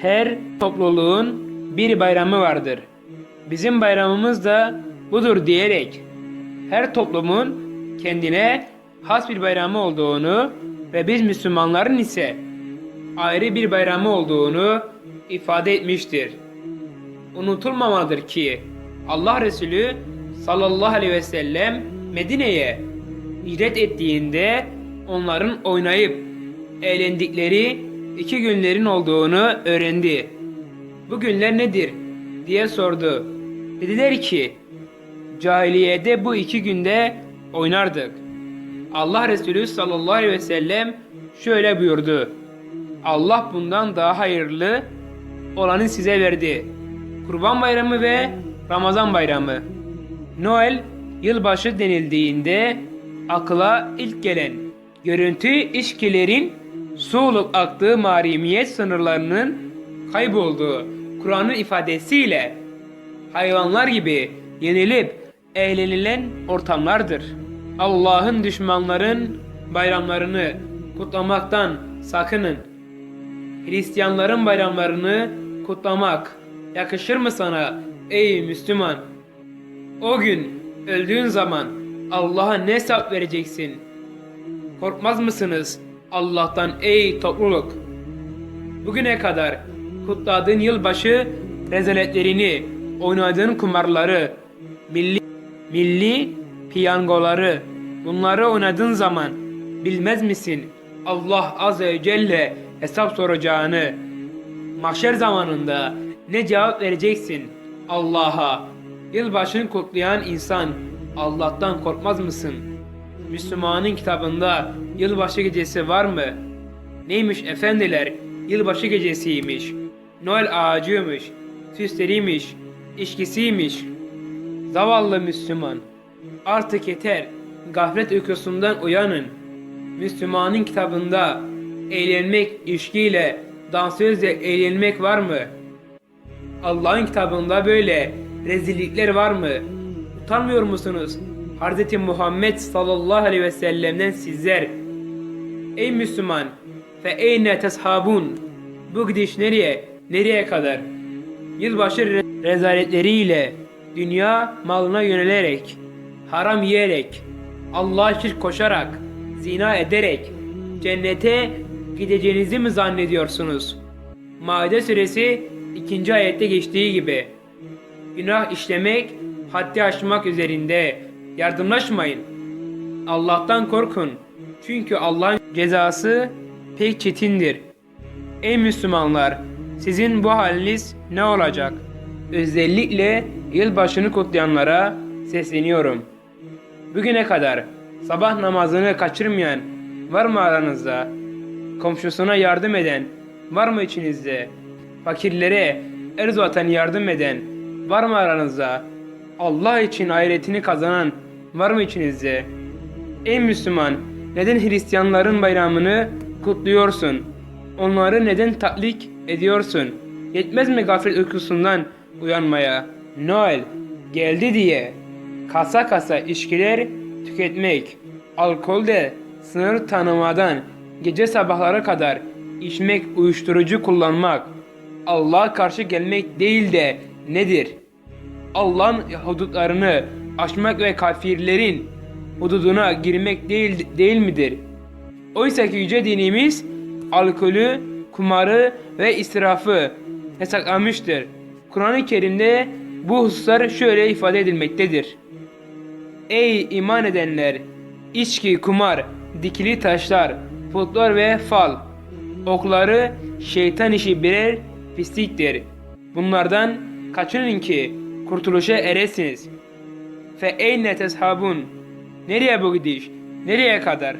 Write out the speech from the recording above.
Her topluluğun bir bayramı vardır. Bizim bayramımız da budur diyerek her toplumun kendine has bir bayramı olduğunu ve biz Müslümanların ise ayrı bir bayramı olduğunu ifade etmiştir. Unutulmamalıdır ki Allah Resulü sallallahu aleyhi ve sellem Medine'ye hicret ettiğinde onların oynayıp eğlendikleri iki günlerin olduğunu öğrendi. Bu günler nedir diye sordu. Dediler ki cahiliyede bu iki günde oynardık. Allah Resulü sallallahu aleyhi ve sellem şöyle buyurdu. Allah bundan daha hayırlı olanı size verdi. Kurban Bayramı ve Ramazan Bayramı. Noel yılbaşı denildiğinde akla ilk gelen görüntü içkilerin su olup aktığı mahremiyet sınırlarının kaybolduğu Kur'an'ın ifadesiyle hayvanlar gibi yenilip eğlenilen ortamlardır. Allah'ın düşmanların bayramlarını kutlamaktan sakının. Hristiyanların bayramlarını kutlamak yakışır mı sana ey Müslüman? O gün öldüğün zaman Allah'a ne hesap vereceksin? Korkmaz mısınız Allah'tan ey topluluk? Bugüne kadar kutladığın yılbaşı rezaletlerini, oynadığın kumarları, milli, milli piyangoları, bunları oynadığın zaman bilmez misin Allah Azze ve Celle hesap soracağını? Mahşer zamanında ne cevap vereceksin Allah'a? Yılbaşını kutlayan insan Allah'tan korkmaz mısın? Müslümanın kitabında yılbaşı gecesi var mı? Neymiş efendiler? Yılbaşı gecesiymiş. Noel ağacıymış. Süsleriymiş. içkisiymiş. Zavallı Müslüman. Artık yeter. Gaflet uykusundan uyanın. Müslümanın kitabında eğlenmek, içkiyle, dansözle eğlenmek var mı? Allah'ın kitabında böyle rezillikler var mı? Utanmıyor musunuz? Hz. Muhammed sallallahu aleyhi ve sellem'den sizler. Ey Müslüman! Fe eyne teshabun? Bu gidiş nereye? Nereye kadar? Yılbaşı re- rezaletleriyle, dünya malına yönelerek, haram yiyerek, Allah'a şirk koşarak, zina ederek, cennete gideceğinizi mi zannediyorsunuz? Maide suresi 2. ayette geçtiği gibi. Günah işlemek, haddi aşmak üzerinde yardımlaşmayın. Allah'tan korkun. Çünkü Allah'ın cezası pek çetindir. Ey Müslümanlar, sizin bu haliniz ne olacak? Özellikle yılbaşını kutlayanlara sesleniyorum. Bugüne kadar sabah namazını kaçırmayan var mı aranızda? Komşusuna yardım eden var mı içinizde? Fakirlere erz vatan yardım eden var mı aranızda? Allah için ahiretini kazanan var mı içinizde? Ey Müslüman, neden Hristiyanların bayramını kutluyorsun? Onları neden taklik ediyorsun? Yetmez mi gaflet uykusundan uyanmaya? Noel geldi diye kasa kasa içkiler tüketmek, alkolde sınır tanımadan gece sabahlara kadar içmek, uyuşturucu kullanmak, Allah'a karşı gelmek değil de nedir? Allah'ın hudutlarını aşmak ve kafirlerin hududuna girmek değil, değil midir? Oysa ki yüce dinimiz alkolü, kumarı ve israfı yasaklamıştır. Kur'an-ı Kerim'de bu hususlar şöyle ifade edilmektedir. Ey iman edenler! İçki, kumar, dikili taşlar, putlar ve fal, okları şeytan işi birer pisliktir. Bunlardan kaçının ki kurtuluşa eresiniz. Fe eyne teshabun? Nereye bu gidiş? Nereye kadar?